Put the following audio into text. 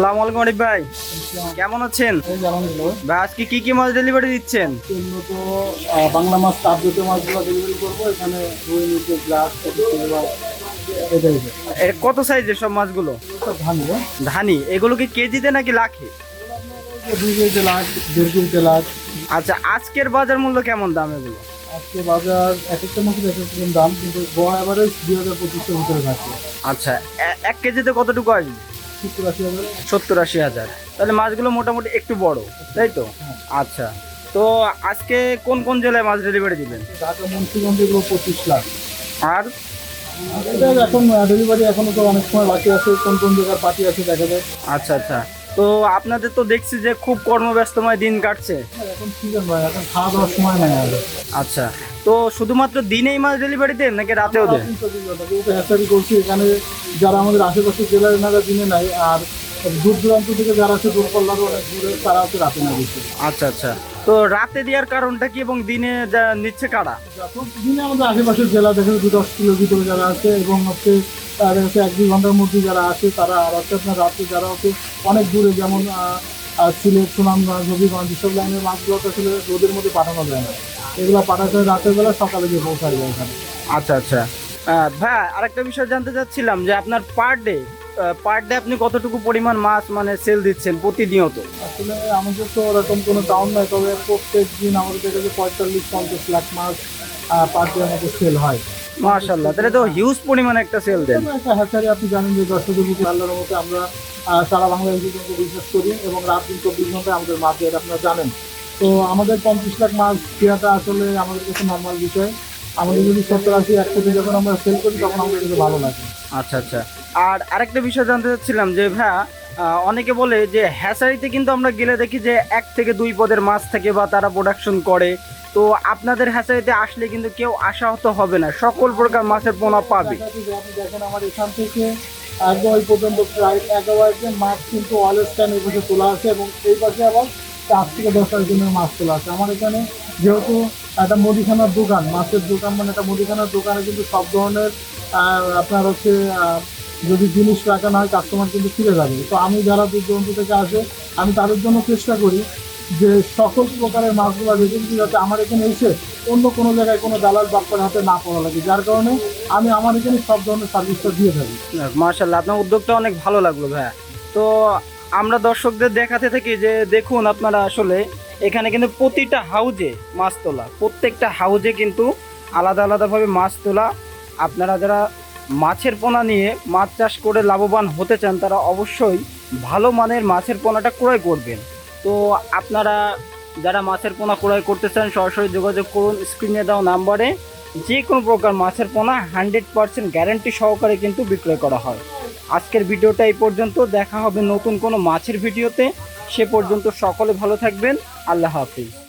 আসসালামু আলাইকুম আরিফ ভাই। কেমন আছেন? ভাই আজকে কি কি মাছ ডেলিভারি দিচ্ছেন? আহ, বাংলা মাছ মাছগুলো ডেলিভারি করব এখানে রুই মিটে গ্লাস এর কত সাইজের সব মাছগুলো? ধান ধানি এগুলো কি কেজিতে নাকি লাখে? দুই কেজি লাখ দেড় কেজি লাখ। আচ্ছা আজকের বাজার মূল্য কেমন দাম এগুলো? আজকে বাজার এক একটা মাছের এক এক দাম কিন্তু গোয়া এভারেজ দুই হাজার পঁচিশের ভিতরে থাকছে আচ্ছা এক কেজিতে কতটুকু আসবে? সত্তর আশি হাজার? তাহলে মাছগুলো মোটামুটি একটু বড় তাই তো? হ্যাঁ। আচ্ছা। তো আজকে কোন কোন জেলায় মাছ ডেলিভারি দিবেন? ঢাকা পঁচিশ লাখ। আর? এখন ডেলিভারি এখনও তো অনেক সময় বাকি আছে কোন কোন জায়গার আছে দেখা যায় আচ্ছা আচ্ছা। তো আপনাদের তো দেখছি যে খুব কর্মব্যস্তময় দিন কাটছে। এখন সিজন ভাই এখন খাওয়া দাওয়ার সময় নেই আর আচ্ছা। তো শুধুমাত্র দিনেই মাছ ডেলিভারি দেন নাকি রাতেও দেন হ্যাচারি করছি। এখানে যারা আমাদের আশেপাশে জেলার এনারা দিনে নাই আর দূর দূরান্ত থেকে যারা আছে দূরপাল্লার অনেক দূরে তারা হচ্ছে রাতে না আচ্ছা আচ্ছা। তো রাতে দেওয়ার কারণটা কি এবং দিনে যা নিচ্ছে কারা? দিনে আমাদের আশেপাশের জেলা দেখে দু দশ কিলো ভিতরে যারা আছে এবং হচ্ছে তাদের হচ্ছে এক দুই ঘণ্টার মধ্যে যারা আসে তারা আর হচ্ছে আপনার রাতে যারা হচ্ছে অনেক দূরে যেমন আহ, সিলেট সুনামগঞ্জ হবিগঞ্জ এসব লাইনের মাছগুলো তো আসলে রোদের মধ্যে পাঠানো যায় না। এগুলো পাঠাতে হয় রাতের বেলা সকালে গিয়ে পৌঁছায় যায় এখানে। আচ্ছা আচ্ছা। ভাই আরেকটা বিষয় জানতে চাচ্ছিলাম যে আপনার পার ডে পার ডে আপনি কতটুকু পরিমাণ মাছ মানে সেল দিচ্ছেন প্রতিনিয়ত? আসলে আমাদের তো ওরকম কোনো টাউন নাই তবে প্রত্যেক দিন আমাদের কাছে পঁয়তাল্লিশ পঞ্চাশ লাখ মাছ পার ডে আমাদের সেল হয়। মাশাল্লাহ তাহলে তো হিউজ পরিমাণে একটা সেল দেন। একটা হ্যাচারি আপনি জানেন যে দর্শকের বুকে আল্লাহর মতো আমরা সারা বাংলাদেশে কিন্তু বিজনেস করি এবং রাত দিন চব্বিশ ঘন্টায় আমাদের দেয় আপনারা জানেন। তো আমাদের পঞ্চাশ লাখ মাছ দেওয়াটা আসলে আমাদের কাছে নর্মাল বিষয়। আমাদের যদি সত্তর আশি এক কোটি যখন আমরা সেল করি তখন আমাদের ভালো লাগে। আচ্ছা আচ্ছা। আর আরেকটা বিষয় জানতে চাচ্ছিলাম যে ভাইয়া অনেকে বলে যে হ্যাচারিতে কিন্তু আমরা গেলে দেখি যে এক থেকে দুই পদের মাছ থেকে বা তারা প্রোডাকশন করে। তো আপনাদের হ্যাচারিতে আসলে কিন্তু কেউ আশাহত হবে না। সকল প্রকার মাছের পোনা পাবে। দেখেন আমার এখান থেকে ওই পর্যন্ত প্রায় মাছ কিন্তু তোলা আছে এবং পাশে আবার থেকে মাছ তোলা আছে। আমার এখানে যেহেতু একটা মুদিখানার দোকান, মাছের দোকান মানে একটা মুদিখানার দোকানে কিন্তু সব ধরনের আপনার হচ্ছে যদি জিনিস রাখা না হয় কাস্টমার কিন্তু ফিরে যাবে। তো আমি যারা দূর দূরান্ত থেকে আসে, আমি তাদের জন্য চেষ্টা করি যে সকল প্রকারের মাছগুলো রেখে দিতে যাতে আমার এখানে এসে অন্য কোনো জায়গায় কোনো দালাল বাপ্পার হাতে না পড়া লাগে। যার কারণে আমি আমার এখানে সব ধরনের সার্ভিসটা দিয়ে থাকি। মার্শাল্লাহ আপনার উদ্যোগটা অনেক ভালো লাগল ভাইয়া। তো আমরা দর্শকদের দেখাতে থাকি যে দেখুন আপনারা আসলে এখানে কিন্তু প্রতিটা হাউজে মাছ তোলা। প্রত্যেকটা হাউজে কিন্তু আলাদা আলাদাভাবে মাছ তোলা। আপনারা যারা মাছের পোনা নিয়ে মাছ চাষ করে লাভবান হতে চান, তারা অবশ্যই ভালো মানের মাছের পোনাটা ক্রয় করবেন। তো আপনারা যারা মাছের পোনা ক্রয় করতে চান, সরাসরি যোগাযোগ করুন। স্ক্রিনে দেওয়া নাম্বারে যে কোনো প্রকার মাছের পোনা হান্ড্রেড পার্সেন্ট গ্যারান্টি সহকারে কিন্তু বিক্রয় করা হয়। আজকের ভিডিওটা এই পর্যন্ত। দেখা হবে নতুন কোনো মাছের ভিডিওতে। সে পর্যন্ত সকলে ভালো থাকবেন। আল্লাহ হাফিজ।